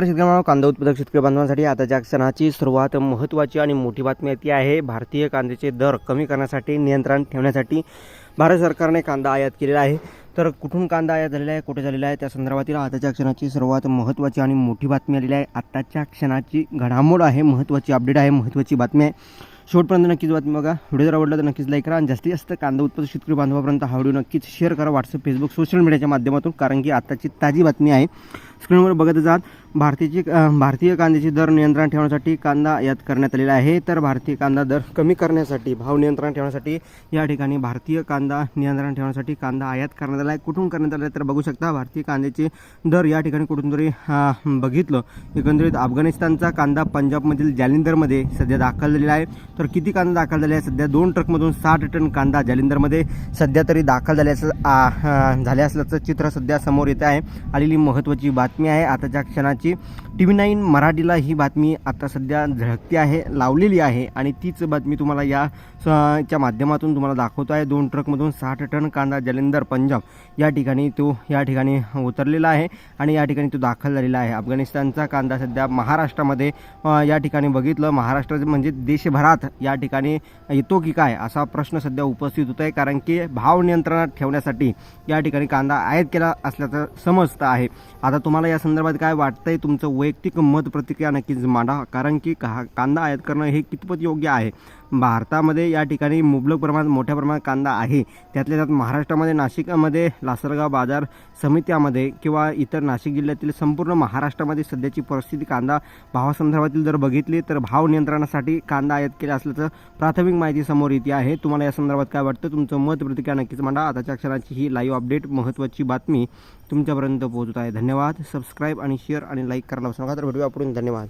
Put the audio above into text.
शेतकऱ्यांना कांदा उत्पादक शेतकरी बांधवांसाठी आताच्या क्षणाची सुरुवात महत्त्वाची आणि मोठी बातमी ती आहे भारतीय कांद्याचे दर कमी करण्यासाठी नियंत्रण ठेवण्यासाठी भारत सरकारने कांदा आयात केलेला आहे. तर कुठून कांदा आयात झालेला आहे कुठे झालेला आहे त्या संदर्भातील आताच्या क्षणाची सर्वात महत्त्वाची आणि मोठी बातमी आलेली आहे आताच्या क्षणाची घडामोड आहे महत्त्वाची अपडेट आहे महत्त्वाची बातमी आहे. शेवटपर्यंत नक्कीच बातमी बघा. व्हिडिओ जर आवडला तर नक्कीच लाईक करा आणि जास्तीत जास्त कांदा उत्पादक शेतकरी बांधवापर्यंत हा व्हिडिओ नक्कीच शेअर करा. व्हॉट्सअप फेसबुक सोशल मीडियाच्या माध्यमातून कारण की आताची ताजी बातमी आहे. स्क्रीनवर बघत आहात भारतीची भारतीय कांद्याचे दर नियंत्रण ठेवण्यासाठी कांदा आयात करण्यात आलेला आहे. तर भारतीय कांदा दर कमी करण्यासाठी भाव नियंत्रण ठेवण्यासाठी या ठिकाणी भारतीय कांदा नियंत्रण ठेवण्यासाठी कांदा आयात करण्यात आला आहे. कुठून करण्यात आला आहे तर बघू शकता भारतीय कांद्याचे दर या ठिकाणी कुठून तरी बघितलं. एकंदरीत अफगाणिस्तानचा कांदा पंजाबमधील जालिंदरमध्ये सध्या दाखल झालेला आहे. तर किती कांदा दाखल झाला आहे सध्या दोन ट्रकमधून साठ टन कांदा जालिंदरमध्ये सध्या तरी दाखल झाल्याचं झाल्या झाले असल्याचं चित्र सध्या समोर येत आहे. आलेली महत्त्वाची बातमी बातमी आहे. आताच्या क्षणाची टी व्ही नाईन मराठीला ही बातमी आता सध्या झळकती आहे लावलेली आहे आणि तीच बातमी तुम्हाला या स- च्या माध्यमातून तुम्हाला दाखवतो आहे. दोन ट्रकमधून साठ टन कांदा जालिंदर पंजाब या ठिकाणी तो या ठिकाणी उतरलेला आहे आणि या ठिकाणी तो दाखल झालेला आहे. अफगाणिस्तानचा कांदा सध्या महाराष्ट्रामध्ये या ठिकाणी बघितलं. महाराष्ट्र म्हणजे देशभरात या ठिकाणी येतो की काय असा प्रश्न सध्या उपस्थित होत आहे कारण की भाव नियंत्रणात ठेवण्यासाठी या ठिकाणी कांदा आयात केला असल्याचं समजतं आहे. आता तुम्हाला या संदर्भात काय वाटतंय? तुमचं वैयक्तिक मत प्रतिक्रिया नक्कीच मांडा. कारण की का कांदा आयात करणं हे कितपत योग्य आहे? भारतामध्ये या ठिकाणी मुबलक प्रमाणात मोठ्या प्रमाणात कांदा आहे. त्यातल्या त्यात महाराष्ट्रामध्ये नाशिकमध्ये लासलगाव बाजार समित्यामध्ये किंवा इतर नाशिक जिल्ह्यातील संपूर्ण महाराष्ट्रामध्ये सध्याची परिस्थिती कांदा भावासंदर्भातील जर बघितली तर भाव नियंत्रणासाठी कांदा आयात केला असल्याचं प्राथमिक माहिती समोर येते आहे. तुम्हाला या संदर्भात काय वाटतं? तुमचं मत प्रतिक्रिया नक्कीच मांडा. आताच्या क्षणाची ही लाईव्ह अपडेट महत्त्वाची बातमी तुमच्यापर्यंत पोहोचत आहे. धन्यवाद. सबस्क्राईब आणि शेअर आणि लाईक करायला विसरू नका. तर भेटूया आपण धन्यवाद.